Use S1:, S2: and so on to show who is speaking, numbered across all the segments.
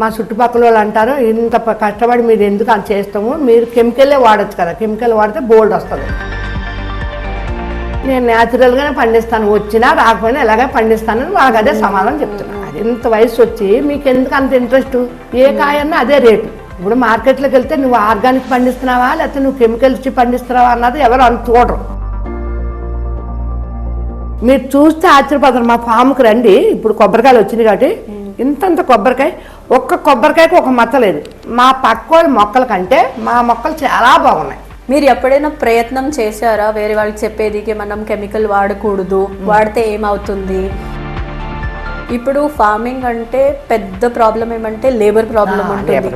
S1: మా చుట్టుపక్కల వాళ్ళు అంటారు ఇంత కష్టపడి మీరు ఎందుకు అని చేస్తాము? మీరు కెమికలే వాడచ్చు కదా కెమికల్ వాడితే బోల్డ్ వస్తుంది. నేను న్యాచురల్గానే పండిస్తాను వచ్చినా రాకపోయినా ఎలాగే పండిస్తానని వాళ్ళకి అదే సమాధానం చెప్తున్నాను ఇంత వయసు వచ్చి మీకు ఎందుకు అంత ఇంట్రెస్ట్ ఏ కాయన్నా అదే రేటు. ఇప్పుడు మార్కెట్లోకి వెళ్తే నువ్వు ఆర్గానిక్ పండిస్తున్నావా లేకపోతే నువ్వు కెమికల్ ఇచ్చి పండిస్తున్నావా అన్నది ఎవరు అంత చూడరు. మీరు చూస్తే ఆశ్చర్యపోతారు మా ఫామ్కి రండి ఇప్పుడు కొబ్బరికాయలు వచ్చింది కాబట్టి ఇంతంత కొబ్బరికాయ ఒక్క కొబ్బరికాయకు ఒక మచ్చ లేదు. మా పక్క మొక్కల కంటే మా మొక్కలు చాలా బాగున్నాయి.
S2: మీరు ఎప్పుడైనా ప్రయత్నం చేశారా? వేరే వాళ్ళకి చెప్పేదికి మనం కెమికల్ వాడకూడదు వాడితే ఏమవుతుంది? ఇప్పుడు ఫార్మింగ్ అంటే పెద్ద ప్రాబ్లం ఏమంటే లేబర్ ప్రాబ్లం ఉంటుంది.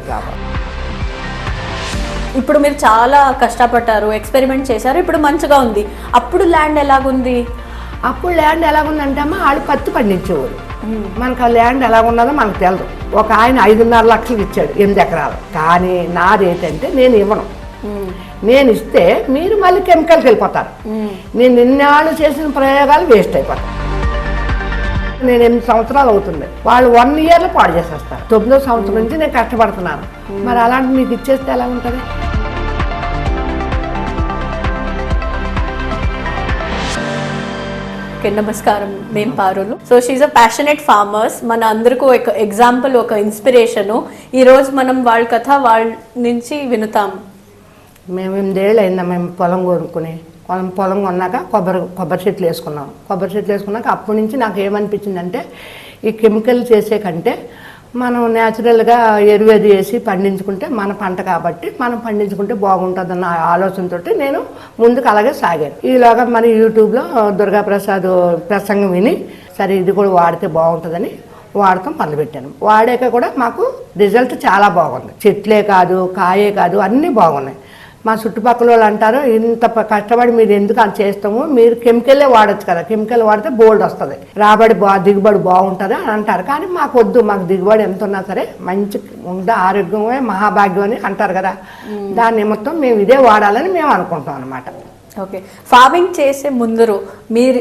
S2: ఇప్పుడు మీరు చాలా కష్టపడ్డారు ఎక్స్పెరిమెంట్ చేశారు ఇప్పుడు మంచిగా ఉంది. అప్పుడు ల్యాండ్ ఎలాగుంది?
S1: అప్పుడు ల్యాండ్ ఎలాగుందంటే అమ్మా వాళ్ళు పత్తి పండించేవారు మనకు ఆ ల్యాండ్ ఎలాగున్నదో మనకు తెలియదు ఒక ఆయన ఐదున్నర లక్షలు ఇచ్చాడు ఎనిమిది ఎకరాలు. కానీ నా రేట్ అంటే నేను ఇవ్వను. నేను ఇస్తే మీరు మళ్ళీ కెమికల్కి వెళ్ళిపోతారు. నేను ఇన్నాళ్ళు చేసిన ప్రయోగాలు వేస్ట్ అయిపోతాయి. నేను ఎనిమిది సంవత్సరాలు అవుతుంది. వాళ్ళు వన్ ఇయర్లో పాడు చేసేస్తారు. తొమ్మిదో సంవత్సరం నుంచి నేను కష్టపడుతున్నాను. మరి అలాంటి మీకు ఇచ్చేస్తే ఎలా ఉంటుంది?
S2: ఓకే నమస్కారం. మేం పారులు. So she a passionate farmers మన అందరికీ ఒక ఎగ్జాంపుల్ ఒక ఇన్స్పిరేషను ఈరోజు మనం వాళ్ళ కథ వాళ్ళ నుంచి వినుతాం.
S1: మేము ఎనిమిదేళ్ళు అయిందా మేము పొలం కొనుక్కుని. పొలం పొలం కొన్నాక కొబ్బరి కొబ్బరి చెట్లు వేసుకున్నాం. కొబ్బరి చెట్లు వేసుకున్నాక అప్పటి నుంచి నాకు ఏమనిపించిందంటే ఈ కెమికల్ చేసే కంటే మనం న్యాచురల్గా ఎరువేది వేసి పండించుకుంటే మన పంట కాబట్టి మనం పండించుకుంటే బాగుంటుందన్న ఆలోచనతోటి నేను ముందుకు అలాగే సాగాను. ఈలోగా మరి యూట్యూబ్లో దుర్గాప్రసాద్ ప్రసంగం విని సరే ఇది కూడా వాడితే బాగుంటుందని వాడటం మొదలుపెట్టాను. వాడాక కూడా మాకు రిజల్ట్ చాలా బాగుంది. చెట్లే కాదు కాయే కాదు అన్నీ బాగున్నాయి. మా చుట్టుపక్కల వాళ్ళు అంటారు ఇంత కష్టపడి మీరు ఎందుకు అని చేస్తాము? మీరు కెమికలే వాడచ్చు కదా కెమికల్ వాడితే బోల్డ్ వస్తుంది. రాబడి బా దిగుబడి బాగుంటుంది అని అంటారు. కానీ మాకు వద్దు మాకు దిగుబడి ఎంత ఉన్నా సరే మంచి ఉండే ఆరోగ్యమే మహాభాగ్యం అని అంటారు కదా. దాని నిమిత్తం మేము ఇదే వాడాలని మేము అనుకుంటాం అనమాట
S2: ఓకే. ఫార్మింగ్ చేసే ముందరు మీరు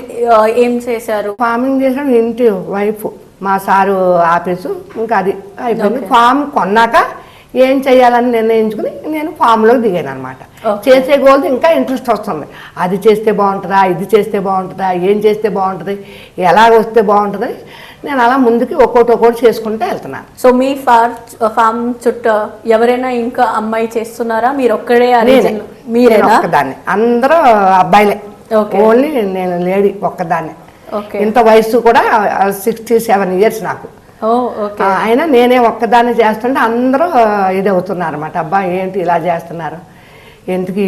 S2: ఏం చేశారు?
S1: ఫార్మింగ్ చేసిన ఇంటి వైఫ్ మా సారు ఆఫీసు ఇంకా అది అయిపోయింది. ఫామ్ కొన్నాక ఏం చేయాలని నిర్ణయించుకుని నేను ఫామ్లోకి దిగాను అనమాట చేసే గోల్ది ఇంకా ఇంట్రెస్ట్ వస్తుంది. అది చేస్తే బాగుంటుందా? ఇది చేస్తే బాగుంటుందా? ఏం చేస్తే బాగుంటుంది? ఎలా వస్తే బాగుంటుంది? నేను అలా ముందుకి ఒక్కోటి ఒక్కోటి చేసుకుంటూ వెళ్తున్నాను
S2: సో మీ ఫార్ ఫార్మ్ చుట్టూ ఎవరైనా ఇంకా అమ్మాయి చేస్తున్నారా? మీరు ఒక్కడే మీరేనా?
S1: ఒక్కదాన్ని. అందరూ అబ్బాయిలే. ఓన్లీ నేను లేడీ ఒక్కదాన్నే.
S2: ఓకే.
S1: ఇంత వయసు కూడా సిక్స్టీ సెవెన్ ఇయర్స్ నాకు. అయినా నేనే ఒక్కదాన్ని చేస్తుంటే అందరూ ఇది అవుతున్నారు అనమాట అబ్బా ఏంటి ఇలా చేస్తున్నారు? ఎందుకు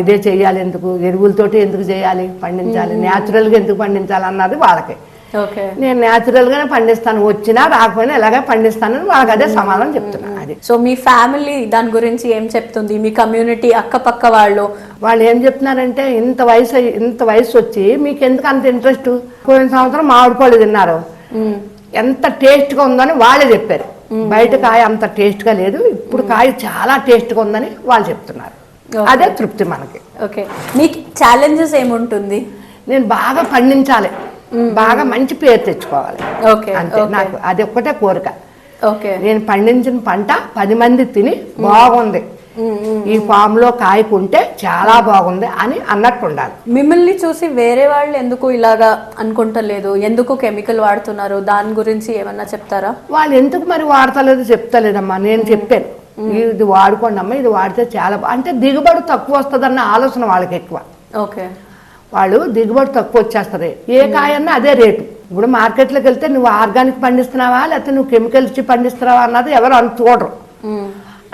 S1: ఇదే చేయాలి ఎందుకు? ఎరువులతోటి ఎందుకు చేయాలి? పండించాలి. న్యాచురల్గా ఎందుకు పండించాలి అన్నది వాళ్ళకి.
S2: ఓకే.
S1: నేను న్యాచురల్గానే పండిస్తాను. వచ్చినా రాకపోయినా ఎలాగే పండిస్తానని వాళ్ళకి అదే సమాధానం చెప్తున్నాను అది.
S2: సో మీ ఫ్యామిలీ దాని గురించి ఏం చెప్తుంది? మీ కమ్యూనిటీ అక్కపక్క వాళ్ళు?
S1: వాళ్ళు ఏం చెప్తున్నారంటే ఇంత వయసు ఇంత వయసు వచ్చి మీకు ఎందుకు అంత ఇంట్రెస్ట్? పోయిన సంవత్సరం మామిడి పళ్ళు తిన్నారు. ఎంత టేస్ట్గా ఉందని వాళ్ళే చెప్పారు. బయట కాయ అంత టేస్ట్గా లేదు ఇప్పుడు కాయ చాలా టేస్ట్గా ఉందని వాళ్ళు చెప్తున్నారు. అదే తృప్తి మనకి.
S2: ఓకే. మీకు ఛాలెంజెస్ ఏముంటుంది?
S1: నేను బాగా పండించాలి. బాగా మంచి పేరు తెచ్చుకోవాలి.
S2: ఓకే
S1: అంతే నాకు అది ఒక్కటే కోరిక.
S2: ఓకే.
S1: నేను పండించిన పంట పది మంది తిని బాగుంది. ఈ ఫామ్లో కాయకుంటే చాలా బాగుంది అని అన్నట్టు ఉండాలి
S2: మిమ్మల్ని చూసి వేరే వాళ్ళు ఎందుకు ఇలాగా అనుకుంటలేదు? ఎందుకు కెమికల్ వాడుతున్నారు? దాని గురించి ఏమన్నా చెప్తారా?
S1: వాళ్ళు ఎందుకు మరి వాడతలేదు చెప్తలేదమ్మా. నేను చెప్పాను. ఇది వాడుకోండి అమ్మా. ఇది వాడితే చాలా బా-" అంటే దిగుబడి తక్కువ వస్తుందన్న ఆలోచన వాళ్ళకి ఎక్కువ.
S2: ఓకే.
S1: వాళ్ళు దిగుబడి తక్కువ వచ్చేస్తుంది. ఏ కాయన్నా అదే రేటు. ఇప్పుడు మార్కెట్లోకి వెళ్తే నువ్వు ఆర్గానిక్ పండిస్తున్నావా? లేకపోతే నువ్వు కెమికల్ ఇచ్చి పండిస్తున్నావా అన్నది ఎవరు అంత చూడరు.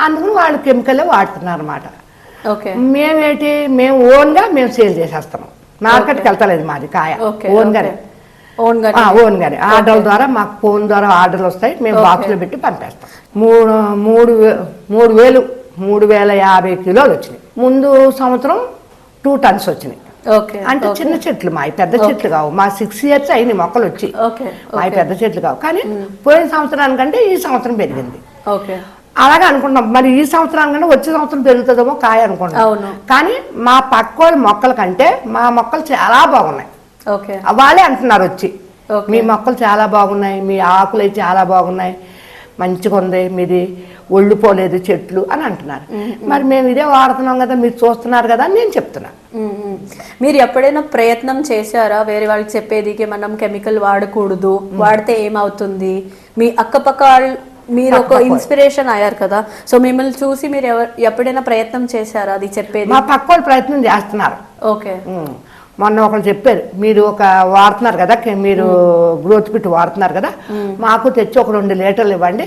S1: అందుకని వాళ్ళు కెమికలే వాడుతున్నారు అనమాట మేమేంటి మేము ఓన్గా మేము సేల్ చేసేస్తాం. మార్కెట్కి వెళ్తలేదు మాది కాయ. ఓన్గానే. ఓన్గానే. ఆర్డర్ల ద్వారా మాకు ఫోన్ ద్వారా ఆర్డర్లు వస్తాయి. మేము బాక్స్లో పెట్టి పంపేస్తాం. మూడు మూడు మూడు వేలు మూడు వేల యాభై కిలోలు వచ్చినాయి. ముందు సంవత్సరం టూ టన్స్ వచ్చినాయి.
S2: ఓకే
S1: అంటే చిన్న చెట్లు మావి పెద్ద చెట్లు కావు. మా సిక్స్ ఇయర్స్ అయినాయి మొక్కలు వచ్చి. మావి పెద్ద చెట్లు కావు. కానీ పోయిన సంవత్సరానికంటే ఈ సంవత్సరం పెరిగింది.
S2: ఓకే.
S1: అలాగే అనుకుంటాం మరి ఈ సంవత్సరానికంటే వచ్చే సంవత్సరం పెరుగుతుందేమో కాయ అనుకుంటాం
S2: అవును.
S1: కానీ మా పక్క మొక్కల కంటే మా మొక్కలు చాలా బాగున్నాయి.
S2: ఓకే.
S1: వాళ్ళే అంటున్నారు వచ్చి. మీ మొక్కలు చాలా బాగున్నాయి మీ ఆకులు చాలా బాగున్నాయి మంచిగా ఉంది మీది ఒళ్ళిపోలేదు చెట్లు అని అంటున్నారు. మరి మేము ఇదే వాడుతున్నాం కదా మీరు చూస్తున్నారు కదా అని నేను చెప్తున్నా.
S2: మీరు ఎప్పుడైనా ప్రయత్నం చేశారా? వేరే వాళ్ళకి చెప్పేదికి మనం కెమికల్ వాడకూడదు వాడితే ఏమవుతుంది? మీ అక్కపక్క వాళ్ళు మీరు ఒక ఇన్స్పిరేషన్ అయ్యారు కదా. సో మిమ్మల్ని చూసి మీరు ఎవరు ఎప్పుడైనా ప్రయత్నం చేశారా అది చెప్పేది?
S1: మా పక్క వాళ్ళు ప్రయత్నం చేస్తున్నారు.
S2: ఓకే.
S1: మొన్న ఒకరు చెప్పారు మీరు ఒక వాడుతున్నారు కదా మీరు గ్రోత్ పిట్ వాడుతున్నారు కదా మాకు తెచ్చి ఒక రెండు లీటర్లు ఇవ్వండి.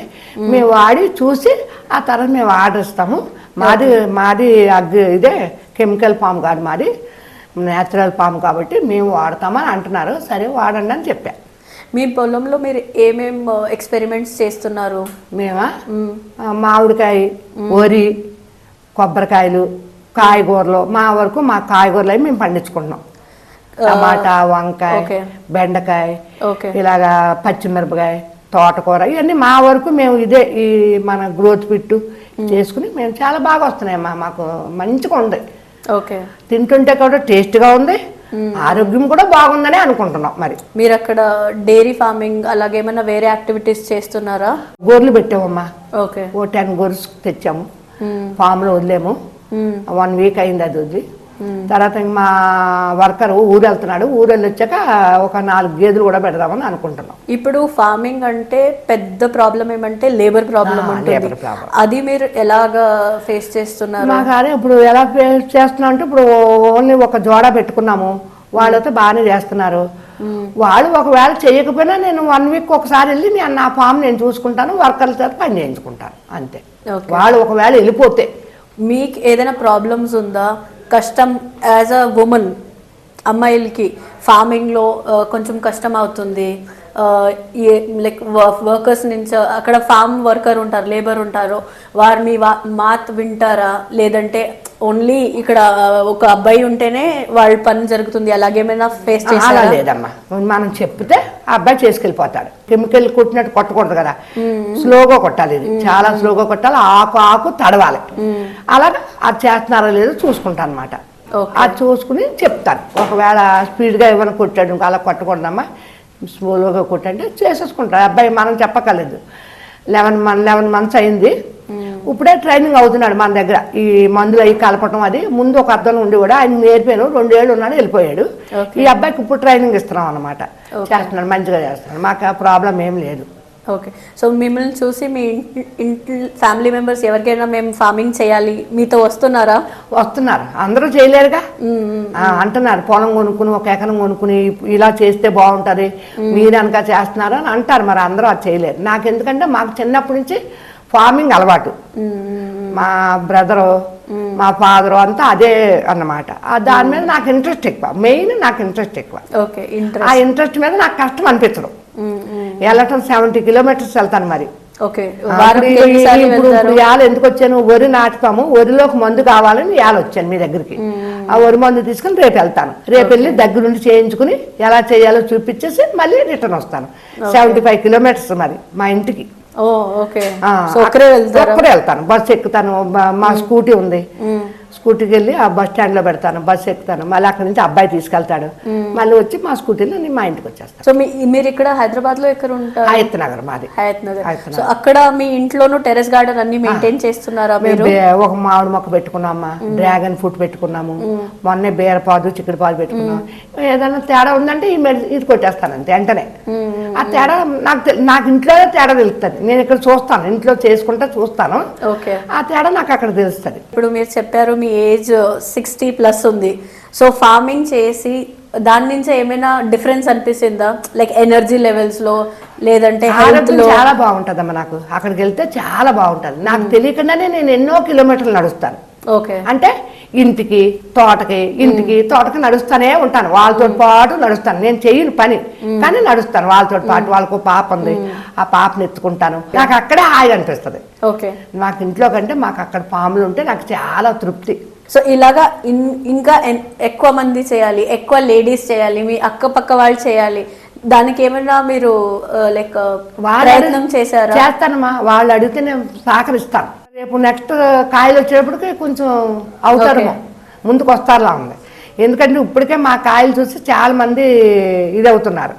S1: మేము వాడి చూసి ఆ తర్వాత మేము ఆర్డర్ ఇస్తాము. మాది మాది అగ్గి ఇదే కెమికల్ పామ్ కాదు మాది నేచురల్ పామ్ కాబట్టి మేము వాడతామని అంటున్నారు. సరే వాడండి అని చెప్పా.
S2: మీ పొలంలో మీరు ఏమేం ఎక్స్పెరిమెంట్స్ చేస్తున్నారు?
S1: మేమా? మామిడికాయ వరి కొబ్బరికాయలు కాయగూరలు. మా వరకు మా కాయగూరలు అవి మేము పండించుకుంటున్నాం. టమాటా వంకాయ. బెండకాయ ఇలాగా పచ్చిమిరపకాయ తోటకూర. ఇవన్నీ మా వరకు మేము ఇదే ఈ మన గ్రోత్ పిట్టు చేసుకుని మేము చాలా బాగా వస్తున్నాయమ్మా మాకు మంచిగా ఉంది.
S2: ఓకే.
S1: తింటుంటే కూడా టేస్ట్గా ఉంది. ఆరోగ్యం కూడా బాగుందని అనుకుంటున్నాం మరి.
S2: మీరు అక్కడ డైరీ ఫార్మింగ్ అలాగే ఏమైనా వేరే యాక్టివిటీస్ చేస్తున్నారా?
S1: గొర్రెలు పెట్టామమ్మా.
S2: ఓకే.
S1: ఓ టెన్ గొర్రెస్ తెచ్చాము. ఫామ్లో వదిలేము. వన్ వీక్ అయింది అది వదిలి. తర్వాత మా వర్కర్ ఊరు వెళ్తున్నాడు ఊరు వెళ్ళి వచ్చాక ఒక నాలుగు గేదెలు కూడా పెడదామని అనుకుంటున్నాం.
S2: ఇప్పుడు ఫార్మింగ్ అంటే పెద్ద ప్రాబ్లం ఏమంటే లేబర్ ప్రాబ్లం ఉంటుంది. అది మీరు ఎలాగా ఫేస్ చేస్తున్నారు?
S1: మా కానీ ఇప్పుడు ఎలా ఫేస్ చేస్తున్నాం అంటే ఇప్పుడు ఓన్లీ ఒక జోడా పెట్టుకున్నాము. వాళ్ళతో బాగానే చేస్తున్నారు. వాళ్ళు ఒకవేళ చేయకపోయినా నేను వన్ వీక్ ఒకసారి వెళ్ళి నేను నా ఫామ్ నేను చూసుకుంటాను వర్కర్ల చేత పని చేయించుకుంటాను. అంతే. వాళ్ళు ఒకవేళ వెళ్ళిపోతే.
S2: మీకు ఏదైనా ప్రాబ్లమ్స్ ఉందా? కష్టం యాజ్ అ ఉమెన్ అమ్మాయిలకి ఫార్మింగ్లో uh, కొంచెం కష్టం అవుతుంది. Uh, లైక్ వర్కర్స్ నుంచి అక్కడ ఫార్మ్ వర్కర్ ఉంటారు లేబర్ ఉంటారు. వారు మీ వా- మాత్ వింటారా? లేదంటే ఓన్లీ ఇక్కడ ఒక అబ్బాయి ఉంటేనే వాళ్ళ పని జరుగుతుంది అలాగేమైనా ఫేస్
S1: అలా లేదమ్మా. మనం చెప్తే ఆ అబ్బాయి చేసుకెళ్ళిపోతాడు. కెమికల్ కొట్టినట్టు కొట్టకూడదు కదా. స్లోగా కొట్టాలి ఇది. చాలా స్లోగా కొట్టాలి. ఆకు ఆకు తడవాలి. అలాగా అది చేస్తున్నారో లేదో చూసుకుంటాను అనమాట. అది చూసుకుని చెప్తాను. ఒకవేళ స్పీడ్గా ఏమైనా కొట్టాడు ఇంకా అలా కొట్టకూడదమ్మా. స్లోగా కొట్టంటే చేసేసుకుంటాడు. అబ్బాయి మనం చెప్పక్కర్లేదు. లెవెన్ మన్ లెవెన్ మంత్స్ అయింది. ఇప్పుడే ట్రైనింగ్ అవుతున్నాడు మన దగ్గర. ఈ మందులు అవి కలపటం అది. ముందు ఒక అర్థం ఉండి కూడా ఆయన నేర్పాను. రెండేళ్ళు ఉన్నాడు వెళ్ళిపోయాడు. ఈ అబ్బాయికి ఇప్పుడు ట్రైనింగ్ ఇస్తున్నాం అనమాట చేస్తున్నాడు మంచిగా చేస్తున్నాడు. మాకు ఆ ప్రాబ్లం ఏం లేదు.
S2: ఓకే. సో మిమ్మల్ని చూసి మీ ఇంటి ఫ్యామిలీ మెంబర్స్ ఎవరికైనా మేము ఫార్మింగ్ చేయాలి మీతో వస్తున్నారా?
S1: వస్తున్నారు. అందరూ చేయలేరుగా? అంటున్నారు. పొలం కొనుక్కుని ఒక ఎకరం కొనుక్కుని ఇలా చేస్తే బాగుంటుంది. మీరు అనక చేస్తున్నారు అని అంటారు. మరి అందరూ అది చేయలేరు. నాకు ఎందుకంటే మాకు చిన్నప్పటి నుంచి ఫార్మింగ్ అలవాటు. మా బ్రదరు మా ఫాదరు అంతా అదే అన్నమాట. దాని మీద నాకు ఇంట్రెస్ట్ ఎక్కువ. మెయిన్ నాకు ఇంట్రెస్ట్ ఎక్కువ. ఆ
S2: ఇంట్రెస్ట్.
S1: మీద నాకు కష్టం అనిపించడం వెళ్ళటం సెవెంటీ కిలోమీటర్స్ వెళ్తాను మరి. ఇప్పుడు ఎందుకు వచ్చాను? వరి నాటుతాము. వరిలోకి మందు కావాలని ఇవాళ వచ్చాను మీ దగ్గరికి. ఆ వరి మందు తీసుకుని రేపు వెళ్తాను. రేపు వెళ్ళి దగ్గరుండి చేయించుకుని ఎలా చేయాలో చూపించేసి మళ్ళీ రిటర్న్ వస్తాను. సెవెంటీ ఫైవ్ కిలోమీటర్స్ మరి మా ఇంటికి.
S2: ఒక్కరే
S1: ఒక్కరే వెళ్తాను. బస్సు ఎక్కుతాను. మా స్కూటీ ఉంది. స్కూటీకి వెళ్ళి ఆ బస్ స్టాండ్లో పెడతాను బస్సు ఎక్కుతాను. మళ్ళీ అక్కడి నుంచి అబ్బాయి తీసుకెళ్తాడు. మళ్ళీ వచ్చి మా స్కూటీలో నేను మా ఇంటికి వచ్చేస్తాను.
S2: సో మీరు ఇక్కడ హైదరాబాద్లో ఎక్కడ ఉంటారు?
S1: ఆయత్ నగర్ మాది.
S2: హయత్ నగర్
S1: హయత్
S2: సో అక్కడ మీ ఇంట్లోనూ టెరెస్ గార్డెన్ అన్ని మెయింటైన్ చేస్తున్నారా మీరు?
S1: ఒక మామిడి మొక్క పెట్టుకున్నామా డ్రాగన్ ఫ్రూట్ పెట్టుకున్నాము మొన్నే బీరపాదు చిక్కుడు పాదు పెట్టుకున్నాం ఏదైనా తేడా ఉందంటే ఈ ఇది కొట్టేస్తాను అంతే వెంటనే. ఆ తేడా నాకు నాకు ఇంట్లోనే తేడా తెలుస్తుంది నేను ఇక్కడ చూస్తాను ఇంట్లో చేసుకుంటే చూస్తాను.
S2: ఓకే.
S1: ఆ తేడా నాకు అక్కడ తెలుస్తుంది.
S2: ఇప్పుడు మీరు చెప్పారు మీ ఏజ్ సిక్స్టీ ప్లస్ ఉంది. సో ఫార్మింగ్ చేసి దాని నుంచి ఏమైనా డిఫరెన్స్ అనిపిస్తుందా? లైక్ ఎనర్జీ లెవెల్స్లో లేదంటే హెల్త్
S1: ఆరోగ్యం
S2: లో
S1: చాలా బాగుంటుందమ్మా నాకు. అక్కడికి వెళ్తే చాలా బాగుంటుంది. నాకు తెలియకుండానే నేను ఎన్నో కిలోమీటర్లు నడుస్తాను.
S2: ఓకే.
S1: అంటే ఇంటికి తోటకి ఇంటికి తోటకి నడుస్తానే ఉంటాను. వాళ్ళతో పాటు నడుస్తాను. నేను చేయను పని కానీ నడుస్తాను వాళ్ళతో పాటు. వాళ్ళకు పాప ఉంది. ఆ పాపని ఎత్తుకుంటాను. నాకు అక్కడే హాయిగా అనిపిస్తుంది.
S2: ఓకే.
S1: నాకు ఇంట్లో కంటే మాకు అక్కడ పాములు ఉంటే నాకు చాలా తృప్తి.
S2: సో ఇలాగా ఇన్- ఇంకా ఎక్కువ మంది చేయాలి ఎక్కువ లేడీస్ చేయాలి మీ అక్క పక్క వాళ్ళు చేయాలి. దానికి ఏమైనా మీరు లైక్
S1: వాళ్ళు
S2: ప్రయత్నం చేశారా?
S1: చేస్తానమ్మా. వాళ్ళు అడిగితే నేను సహకరిస్తాను. రేపు నెక్స్ట్ కాయలు వచ్చేటప్పటికి కొంచెం అవుతారేమో. ముందుకు వస్తారులా ఉంది. ఎందుకంటే ఇప్పటికే మా కాయలు చూసి చాలా మంది ఇది అవుతున్నారు.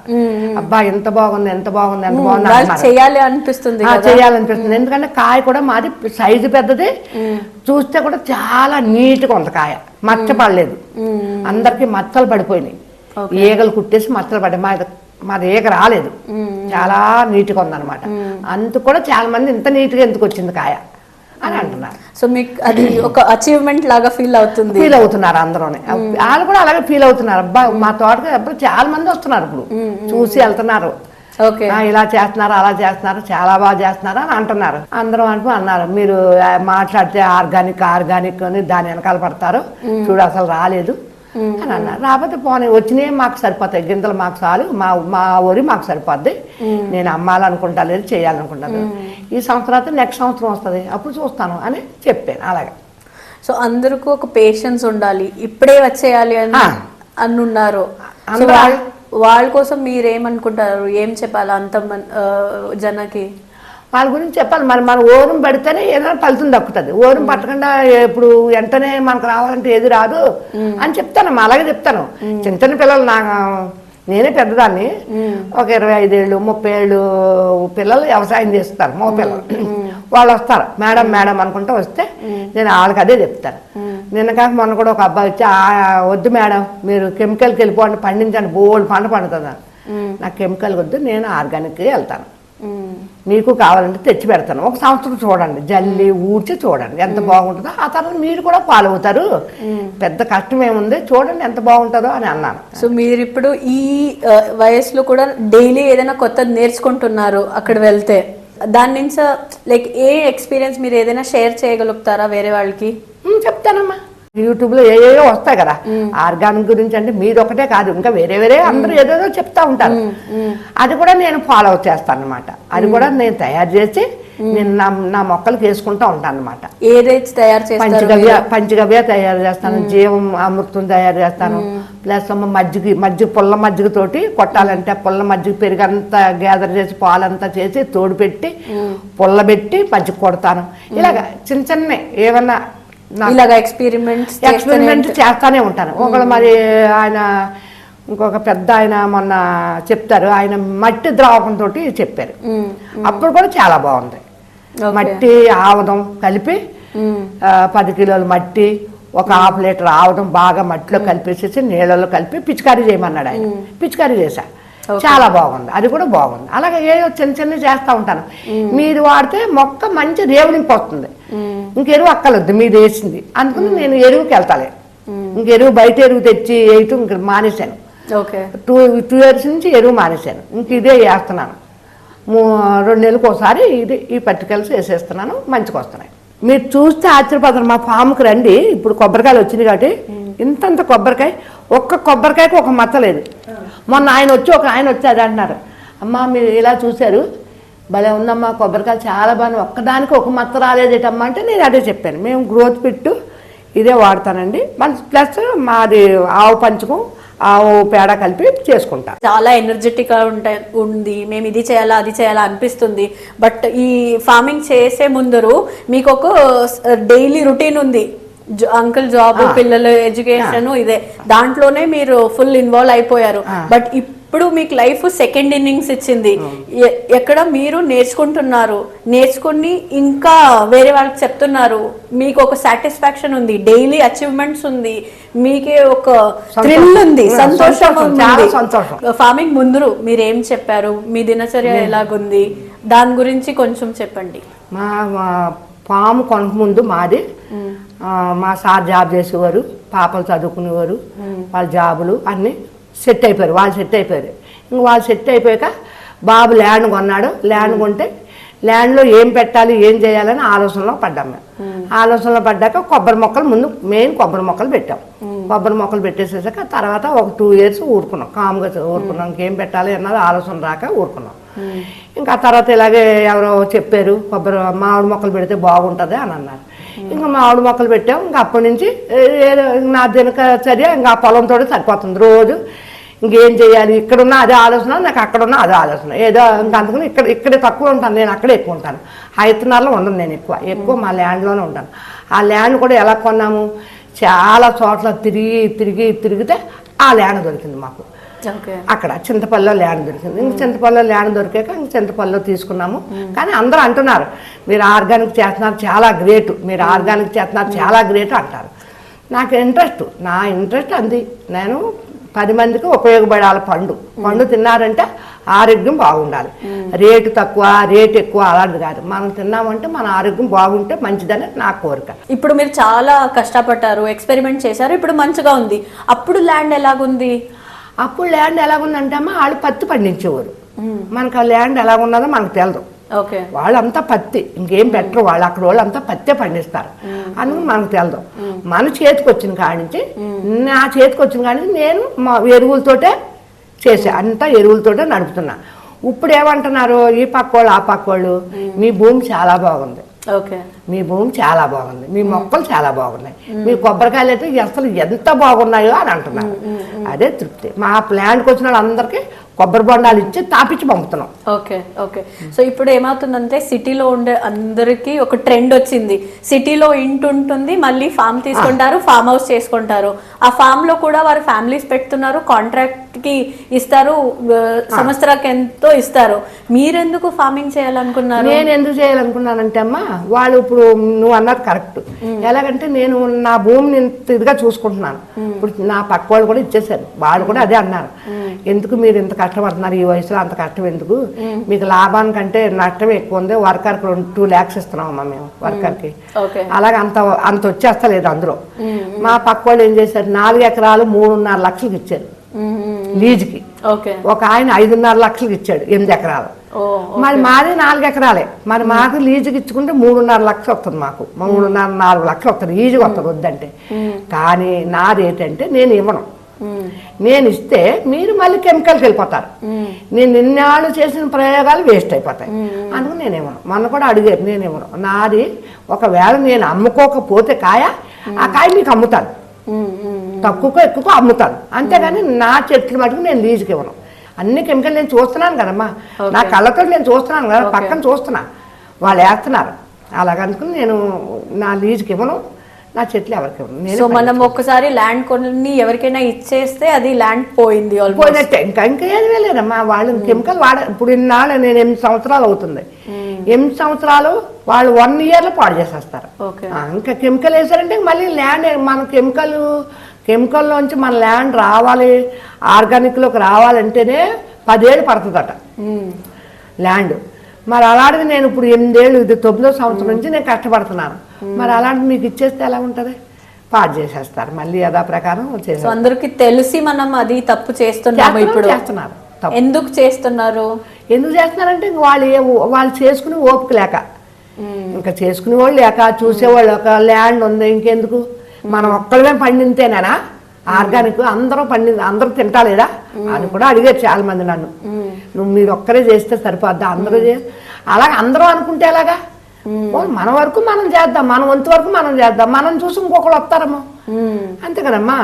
S1: అబ్బా ఎంత బాగుంది ఎంత బాగుంది ఎంత బాగుంది.
S2: చేయాలి అనిపిస్తుంది
S1: చేయాలనిపిస్తుంది. ఎందుకంటే కాయ కూడా మాది సైజు పెద్దది. చూస్తే కూడా చాలా నీట్గా ఉంది కాయ. మచ్చ పడలేదు. అందరికి మచ్చలు పడిపోయినాయి. ఈగలు కుట్టేసి మచ్చలు పడ్డాయి. మాది మాది ఈగ రాలేదు. చాలా నీట్గా ఉందన్నమాట. అందుకు కూడా చాలా మంది ఇంత నీట్గా ఎందుకు వచ్చింది కాయ? అని అంటున్నారు.
S2: సో మీకు అది ఒక అచీవ్మెంట్ లాగా ఫీల్ అవుతుంది.
S1: ఫీల్ అవుతున్నారు అందరూనే. వాళ్ళు కూడా అలాగే ఫీల్ అవుతున్నారు. అబ్బా మా తోటకి అప్పుడు చాలా మంది వస్తున్నారు ఇప్పుడు. చూసి వెళ్తున్నారు.
S2: ఓకే
S1: ఇలా చేస్తున్నారు అలా చేస్తున్నారు చాలా బాగా చేస్తున్నారు అని అంటున్నారు. అందరం అంటూ అన్నారు మీరు మాట్లాడితే ఆర్గానిక్ ఆర్గానిక్ అని దాని వెనకాల పడతారు. చూడు అసలు రాలేదు. అని అన్నారు రాకపోతే పోనీ వచ్చినాయి మాకు సరిపోతాయి. గింజలు మాకు చాలు. మా మా ఊరి మాకు సరిపోద్ది. నేను అమ్మాలనుకుంటా లేదు చేయాలనుకుంటాను ఈ సంవత్సరం అయితే నెక్స్ట్ సంవత్సరం వస్తుంది. అప్పుడు చూస్తాను అని చెప్పాను అలాగే.
S2: సో అందరికీ ఒక పేషెన్స్ ఉండాలి. ఇప్పుడే వచ్చేయాలి అని
S1: అందరూ-
S2: వాళ్ళ కోసం మీరేమనుకుంటారు? ఏం చెప్పాలి అంత జనకి?
S1: వాళ్ళ గురించి చెప్పాలి. మరి మన ఓరం పడితేనే ఏదైనా ఫలితం దక్కుతుంది. ఓరం పట్టకుండా ఇప్పుడు వెంటనే మనకు రావాలంటే ఏది రాదు అని చెప్తాను. అలాగే చెప్తాను. చిన్న చిన్న పిల్లలు నా నేనే పెద్దదాన్ని. ఒక ఇరవై ఐదేళ్ళు ముప్పై ఏళ్ళు పిల్లలు వ్యవసాయం చేస్తారు. మగ పిల్లలు. వాళ్ళు వస్తారు. మేడం మేడం అనుకుంటూ వస్తే నేను వాళ్ళకి అదే చెప్తాను. నిన్న కాక మొన్న కూడా ఒక అబ్బాయి వచ్చి "ఆ, వద్దు మేడం మీరు కెమికల్కి వెళ్ళిపోండి పండించండి బోల్డ్ పంట పండుతుంది నాకు కెమికల్ వద్దు నేను ఆర్గానిక్గా వెళ్తాను. మీకు కావాలంటే తెచ్చి పెడతాను. ఒక సంవత్సరం చూడండి జల్లి ఊడ్చి చూడండి ఎంత బాగుంటుందో. ఆ తర్వాత మీరు కూడా ఫాలో అవుతారు పెద్ద కష్టం ఏముంది చూడండి ఎంత బాగుంటుందో అని అన్నాను.
S2: సో మీరు ఇప్పుడు ఈ వయసులో కూడా డైలీ ఏదైనా కొత్తది నేర్చుకుంటున్నారు అక్కడ వెళ్తే. దాని నుంచి లైక్ ఏ ఎక్స్పీరియన్స్ మీరు ఏదైనా షేర్ చేయగలుగుతారా వేరే వాళ్ళకి?
S1: "ఉమ్, చెప్తానమ్మా. యూట్యూబ్లో ఏ ఏవో వస్తాయి కదా. ఆర్గానిక్ గురించి అంటే మీది ఒకటే కాదు ఇంకా వేరే వేరే అందరూ ఏదేదో చెప్తా ఉంటారు. అది కూడా నేను ఫాలో చేస్తాను అనమాట అది కూడా నేను తయారు చేసి నేను నా నా మొక్కలకు వేసుకుంటా ఉంటాను అనమాట
S2: ఏదైతే తయారు చేస్తారు
S1: పంచగవ్య పంచగవ్య తయారు చేస్తాను జీవం అమృతం తయారు చేస్తాను. ప్లస్ మజ్జిగ మజ్జిగ పుల్ల మజ్జిగ తోటి కొట్టాలంటే పుల్ల మజ్జిగ పెరుగంతా గ్యాదర్ చేసి పాలంతా చేసి తోడు పెట్టి పుల్ల పెట్టి మజ్జిగ కొడతాను. ఇలాగ చిన్న చిన్న ఏమన్నా
S2: ఇలాగా ఎక్స్పెరిమెంట్స్
S1: ఎక్స్పెరిమెంట్ చేస్తానే ఉంటాను. ఒకళ్ళు మరి ఆయన ఇంకొక పెద్ద ఆయన మొన్న చెప్తారు. ఆయన మట్టి ద్రావకంతో చెప్పారు. అప్పుడు కూడా చాలా బాగుంది. మట్టి ఆవదం కలిపి పది కిలోల మట్టి ఒక హాఫ్ లీటర్ ఆవదం బాగా మట్టిలో కలిపేసేసి నీళ్ళలో కలిపి పిచికారీ చేయమన్నాడు ఆయన. పిచికారీ చేశా. చాలా బాగుంది. అది కూడా బాగుంది. అలాగే ఏదో చిన్న చిన్న చేస్తూ ఉంటాను. మీరు వాడితే మొక్క మంచి రేవులింపు వస్తుంది ఇంక ఎరువు అక్కలొద్దు మీరు వేసింది. అందుకని నేను ఎరువుకి వెళ్తాలే. ఇంక ఎరువు బయట ఎరువు తెచ్చి వేయటం ఇంక మానేశాను. టూ టూ ఇయర్స్ నుంచి ఎరువు మానేశాను. ఇంక ఇదే వేస్తున్నాను రెండు నెలలకు ఒకసారి ఇది ఈ పట్టుకెళ్ళి వేసేస్తున్నాను మంచిగా వస్తున్నాయి మీరు చూస్తే ఆశ్చర్యపోతారు మా ఫామ్కి రండి. ఇప్పుడు కొబ్బరికాయలు వచ్చింది కాబట్టి ఇంతంత కొబ్బరికాయ ఒక్క కొబ్బరికాయకు ఒక మచ్చ లేదు. మొన్న ఆయన వచ్చి ఒక ఆయన వచ్చి అది అంటున్నారు. అమ్మా మీరు ఇలా చూశారు. భలే ఉందమ్మా కొబ్బరికాయ చాలా బాగా ఒక్కదానికి ఒక మచ్చ రాలేదేటమ్మా అంటే నేను అదే చెప్పాను. మేము గ్రోత్ పిట్టు ఇదే వాడతానండి. మన ప్లస్ మాది ఆవు పంచకం ఆవు పేడ కలిపి చేసుకుంటా.
S2: చాలా ఎనర్జెటిక్గా ఉంటాయి ఉంది. మేము ఇది చేయాలా అది చేయాలా అనిపిస్తుంది. బట్ ఈ ఫార్మింగ్ చేసే ముందరు మీకు ఒక డైలీ రొటీన్ ఉంది. అంకుల్ జాబ్ పిల్లల ఎడ్యుకేషన్ ఇదే. దాంట్లోనే మీరు ఫుల్ ఇన్వాల్వ్ అయిపోయారు. బట్ ఇప్పుడు మీకు లైఫ్ సెకండ్ ఇన్నింగ్స్ ఇచ్చింది. ఎ- ఎక్కడ మీరు నేర్చుకుంటున్నారు? నేర్చుకుని ఇంకా వేరే వాళ్ళకి చెప్తున్నారు. మీకు ఒక సాటిస్ఫాక్షన్ ఉంది. డైలీ అచీవ్మెంట్స్ ఉంది. మీకే ఒక థ్రిల్ ఉంది.
S1: సంతోషం.
S2: ఉంది. ఫార్మింగ్ ముందు మీరు ఏం చెప్పారు? మీ దినచర్య ఎలాగుంది? దాని గురించి కొంచెం చెప్పండి.
S1: మా మా పాము కొనక ముందు మాది. ఆ, మా సార్ జాబ్ చేసేవారు పాపలు చదువుకునేవారు వాళ్ళ జాబులు అన్నీ సెట్ అయిపోయారు వాళ్ళు సెట్ అయిపోయారు. ఇంక వాళ్ళు సెట్ అయిపోయాక బాబు ల్యాండ్ కొన్నాడు ల్యాండ్ కొంటే ల్యాండ్లో ఏం పెట్టాలి ఏం చేయాలని ఆలోచనలో పడ్డాం మేము. ఆలోచనలో పడ్డాక కొబ్బరి మొక్కలు ముందు మెయిన్ కొబ్బరి మొక్కలు పెట్టాం. కొబ్బరి మొక్కలు పెట్టేసేసాక తర్వాత ఒక టూ ఇయర్స్ ఊరుకున్నాం. కామ్గా ఊరుకున్నాం. ఇంకేం పెట్టాలి అన్నది ఆలోచన రాక ఊరుకున్నాం. ఇంకా తర్వాత ఇలాగే ఎవరో చెప్పారు కొబ్బరి మామిడి మొక్కలు పెడితే బాగుంటుంది అని అన్నారు. ఇంకా మామిడి మొక్కలు పెట్టాం. ఇంకా అప్పటి నుంచి ఏదో నా దినచర్య ఇంకా ఆ పొలంతో సరిపోతుంది రోజు. ఇంకేం చేయాలి? ఇక్కడున్న అదే ఆలోచన నాకు అక్కడున్న అదే ఆలోచన. ఏదో ఇంకా అందుకని ఇక్కడ ఇక్కడే తక్కువ ఉంటాను. నేను అక్కడే ఎక్కువ ఉంటాను. హైతనాల్లో ఉండను నేను ఎక్కువ. ఎక్కువ మా ల్యాండ్లోనే ఉంటాను. ఆ ల్యాండ్ కూడా ఎలా కొన్నాము? చాలా చోట్ల తిరిగి తిరిగి తిరిగితే ఆ ల్యాండ్ దొరికింది మాకు. అక్కడ చింతపల్లిలో ల్యాండ్ దొరికింది. ఇంక చింతపల్లిలో ల్యాండ్ దొరికాక ఇంక చింతపల్లిలో తీసుకున్నాము. కానీ అందరూ అంటున్నారు మీరు ఆర్గానిక్ చేస్తున్నారు చాలా గ్రేట్. మీరు ఆర్గానిక్ చేస్తున్నారు చాలా గ్రేట్ అంటారు. నాకు ఇంట్రెస్ట్ నా ఇంట్రెస్ట్ అంది. నేను పది మందికి ఉపయోగపడాలి పండు. పండు తిన్నారంటే ఆరోగ్యం బాగుండాలి. రేటు తక్కువ రేటు ఎక్కువ అలాంటిది కాదు. మనం తిన్నామంటే మన ఆరోగ్యం బాగుంటే మంచిదని నా కోరిక.
S2: ఇప్పుడు మీరు చాలా కష్టపడ్డారు ఎక్స్పెరిమెంట్ చేశారు ఇప్పుడు మంచిగా ఉంది. అప్పుడు ల్యాండ్ ఎలాగుంది?
S1: అప్పుడు ల్యాండ్ ఎలాగుందంటే అమ్మ వాళ్ళు పత్తి పండించేవారు. మనకు ఆ ల్యాండ్ ఎలాగున్నదో మనకు తెలియదు
S2: ఓకే.
S1: వాళ్ళంతా పత్తి. ఇంకేం పెట్టరు వాళ్ళు. అక్కడ వాళ్ళంతా పత్తే పండిస్తారు. అందుకు మనకు తెలదు. మన చేతికి వచ్చిన కాడి నుంచి నా చేతికి వచ్చిన కాడి నుంచి నేను మా ఎరువులతోటే చేసా అంతా ఎరువులతోటే నడుపుతున్నా. ఇప్పుడు ఏమంటున్నారు ఈ పక్కోళ్ళు ఆ పక్కోళ్ళు మీ భూమి చాలా బాగుంది. మీ భూమి చాలా బాగుంది. మీ మొక్కలు చాలా బాగున్నాయి. మీ కొబ్బరికాయలు అయితే అసలు ఎంత బాగున్నాయో అని అంటున్నారు. అదే తృప్తి. మా ప్లాంట్కి వచ్చిన వాళ్ళందరికీ కొబ్బరి బొండాలు ఇచ్చి తాపించి పంపుతున్నాం.
S2: Okay okay. సో ఇప్పుడు ఏమవుతుందంటే సిటీలో ఉండే అందరికి ఒక ట్రెండ్ వచ్చింది. సిటీలో ఇంటి ఉంటుంది మళ్ళీ ఫామ్ తీసుకుంటారు ఫామ్ హౌస్ చేసుకుంటారు. ఆ ఫామ్లో కూడా వారు ఫ్యామిలీస్ పెడుతున్నారు కాంట్రాక్ట్కి ఇస్తారు ఆ, సంవత్సరానికి ఎంతో ఇస్తారు. మీరెందుకు ఫార్మింగ్ చేయాలనుకున్నారు?
S1: నేను ఎందుకు చేయాలనుకున్నానంటే అమ్మా వాళ్ళు ఇప్పుడు నువ్వు అన్నది కరెక్ట్ ఎలాగంటే నేను నా భూమిని ఇంత ఇదిగా చూసుకుంటున్నాను. ఇప్పుడు నా పక్క వాళ్ళు కూడా ఇచ్చేసారు వాళ్ళు కూడా అదే అన్నారు. ఎందుకు మీరు ఇంత కష్టపడుతున్నారు? ఈ వయసులో అంత కష్టం ఎందుకు? మీకు లాభానికంటే నష్టం ఎక్కువ ఉంది వర్కర్కి రెండు టూ ల్యాక్స్ ఇస్తున్నామమ్మా మేము వర్కర్కి. అలాగే అంత అంత వచ్చేస్తలేదు అందులో. మా పక్క వాళ్ళు ఏం చేశారు? నాలుగు ఎకరాలు మూడున్నర లక్షలకు ఇచ్చారు. లీజుకి. ఒక ఆయన ఐదున్నర లక్షలకు ఇచ్చాడు ఎనిమిది ఎకరాలు. మరి మాది నాలుగు ఎకరాలే. మరి మాకు లీజుకి ఇచ్చుకుంటే మూడున్నర లక్షలు వస్తుంది మాకు. మూడున్నర నాలుగు లక్షలు వస్తుంది. ఈజీగా వస్తుంది వద్దంటే. కానీ నా రేట్ అంటే నేను ఇవ్వను. నేను ఇస్తే మీరు మళ్ళీ కెమికల్కి వెళ్ళిపోతారు. నేను నిన్నాళ్ళు చేసిన ప్రయోగాలు వేస్ట్ అయిపోతాయి. అందుకు నేను ఇవ్వను. మొన్న కూడా అడిగారు నేను ఇవ్వను. నాది ఒకవేళ నేను అమ్ముకోకపోతే కాయ ఆ కాయ మీకు అమ్ముతాను. తక్కువకో ఎక్కువకో అమ్ముతాను. అంతేగాని నా చెట్లు మటుకు నేను లీజుకి ఇవ్వను. అన్ని కెమికల్ నేను చూస్తున్నాను కదమ్మా. నా కళ్ళతో నేను చూస్తున్నాను కదా పక్కన చూస్తున్నా. వాళ్ళు వేస్తున్నారు. అలాగనుకుని నేను నా లీజుకి ఇవ్వను నా చెట్లు ఎవరికి ఇవ్వను.
S2: సో మనం ఒక్కసారి ల్యాండ్ కొన్ని ఎవరికైనా ఇచ్చేస్తే అది ల్యాండ్ పోయింది
S1: పోయినట్టే. ఇంకా ఇంకా ఏది వెళ్ళారమ్మా వాళ్ళు కెమికల్ వాడ ఇప్పుడు ఇన్నాళ్ళు నేను ఎనిమిది సంవత్సరాలు అవుతుంది. ఎనిమిది సంవత్సరాలు వాళ్ళు వన్ ఇయర్లో పాడు చేసేస్తారు. ఇంకా కెమికల్ వేసారంటే మళ్ళీ ల్యాండ్ మన కెమికల్ కెమికల్లోంచి మన ల్యాండ్ రావాలి ఆర్గానిక్లోకి రావాలంటేనే పదేళ్ళు పడుతుందట. ల్యాండ్. మరి అలాంటిది నేను ఇప్పుడు ఎనిమిదేళ్ళు ఇది తొమ్మిదో సంవత్సరం నుంచి నేను కష్టపడుతున్నాను. మరి అలాంటిది మీకు ఇచ్చేస్తే ఎలా ఉంటుంది? పాడు చేసేస్తారు. మళ్ళీ యథా ప్రకారం
S2: అందరికి తెలిసి మనం అది తప్పు చేస్తున్నాము ఇప్పుడు.
S1: చేస్తున్నారు.
S2: ఎందుకు చేస్తున్నారు?
S1: ఎందుకు చేస్తున్నారంటే వాళ్ళు ఏ వాళ్ళు చేసుకుని ఓపిక లేక. ఇంకా చేసుకునే వాళ్ళు లేక చూసేవాళ్ళు ఒక ల్యాండ్ ఉంది ఇంకెందుకు? మనం ఒక్కళ్ళమే పండితేనేనా? ఆర్గానిక్ అందరూ పండి అందరూ తింటాలేదా అని కూడా అడిగారు చాలా మంది నన్ను నువ్వు మీరు ఒక్కరే చేస్తే సరిపోద్దా? అందరూ అలాగే అందరూ అనుకుంటే ఎలాగా? మన వరకు మనం చేద్దాం మన వంతు వరకు మనం చేద్దాం మనం చూసి ఇంకొకరు వస్తారమ్మో అంతే కదమ్మా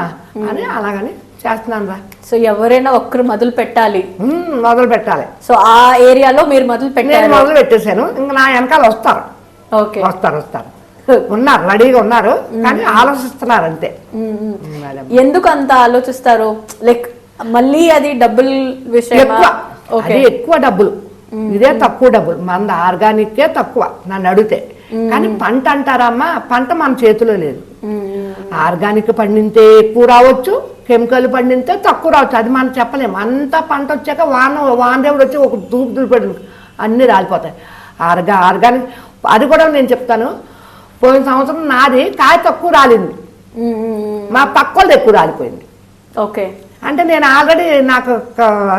S1: అని అలాగని చేస్తున్నాను రా
S2: సో ఎవరైనా ఒక్కరు మొదలు పెట్టాలి.
S1: మొదలు పెట్టాలి.
S2: సో ఆ ఏరియాలో మీరు మొదలు పెట్టారు.
S1: మొదలు పెట్టేశాను ఇంకా నా వెనకాల వస్తారు.
S2: ఓకే.
S1: వస్తారు వస్తారు. ఉన్నారు రెడీగా ఉన్నారు కానీ ఆలోచిస్తున్నారు అంతే.
S2: ఎందుకు అంత ఆలోచిస్తారు? లైక్ మళ్ళీ అది డబ్బుల్ విషయం
S1: ఎక్కువ. అది ఎక్కువ డబ్బులు. ఇదే తక్కువ డబ్బులు. మన ఆర్గానిక్కే తక్కువ నన్ను అడిగితే. కానీ పంట అంటారమ్మా పంట మన చేతిలో లేదు. ఆర్గానిక్ పండితే ఎక్కువ రావచ్చు కెమికల్ పండితే తక్కువ రావచ్చు. అది మనం చెప్పలేము అంత పంట వచ్చాక వాన వానదేవుడు వచ్చి ఒక దూపు దూపెడు అన్నీ రాలిపోతాయి. ఆర్గా ఆర్గానిక్ అది కూడా నేను చెప్తాను. పోయిన సంవత్సరం నాది కాయ తక్కువ రాలింది. మా పక్కోళ్ళది ఎక్కువ రాలిపోయింది.
S2: ఓకే.
S1: అంటే నేను ఆల్రెడీ నాకు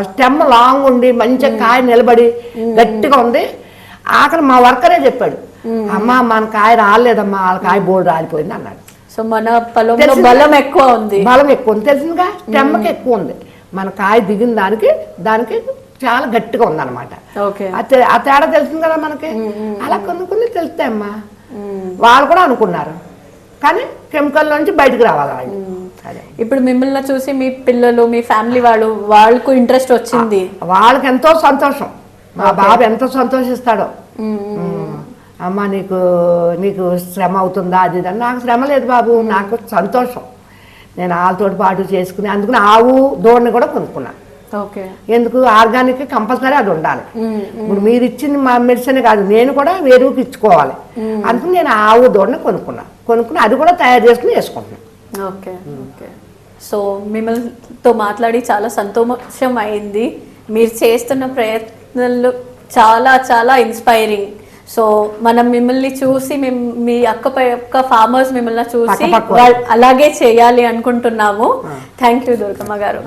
S1: స్టెమ్ లాంగ్ ఉండి మంచిగా కాయ నిలబడి గట్టిగా ఉంది. ఆఖరి మా వర్కరే చెప్పాడు. అమ్మా మన కాయ రాలేదమ్మా వాళ్ళ కాయ బోర్డు రాలిపోయింది అన్నాడు.
S2: సో మన పొలంలో? బలం ఎక్కువ ఉంది.
S1: బలం ఎక్కువ ఉంది. తెలిసిందిగా? స్టెమ్కి ఎక్కువ ఉంది. మన కాయ దిగిన దానికి దానికి చాలా గట్టిగా ఉందన్నమాట. ఆ తే- ఆ తేడా తెలిసింది కదా మనకి? అలా కొన్ని కొన్ని తెలుస్తాయమ్మా. వాళ్ళు కూడా అనుకున్నారు. కానీ కెమికల్ నుంచి బయటకు రావాలి వాళ్ళు. అదే.
S2: ఇప్పుడు మిమ్మల్ని చూసి మీ పిల్లలు మీ ఫ్యామిలీ వాళ్ళు వాళ్ళకు ఇంట్రెస్ట్ వచ్చింది.
S1: వాళ్ళకి ఎంతో సంతోషం. మా బాబు ఎంతో సంతోషిస్తాడో. అమ్మ నీకు నీకు శ్రమ అవుతుందా? అది నాకు శ్రమ లేదు బాబు నాకు సంతోషం. నేను వాళ్ళతో పాటు చేసుకుని అందుకని ఆవు దూడని కూడా కొనుక్కున్నాను ఎందుకు? ఆర్గానిక్ కంపల్సరీ అది ఉండాలి. ఇప్పుడు మీరు ఇచ్చిన మా మెడిసిన్ కాదు నేను కూడా వేరుకి ఇచ్చుకోవాలి. అందుకని నేను ఆవు దూడని కొనుక్కున్నాను కొనుక్కుని అది కూడా తయారు చేసుకుని వేసుకుంటున్నాను
S2: ఓకే ఓకే. సో మిమ్మల్తో మాట్లాడి చాలా సంతోషం అయింది. మీరు చేస్తున్న ప్రయత్నాలు చాలా చాలా ఇన్స్పైరింగ్ సో మనం మిమ్మల్ని చూసి మిమ్- మీ అక్క పక్క ఫార్మర్స్ మిమ్మల్ని చూసి అలాగే చేయాలి అనుకుంటున్నాము. థ్యాంక్ యూ దుర్గమ్మ గారు.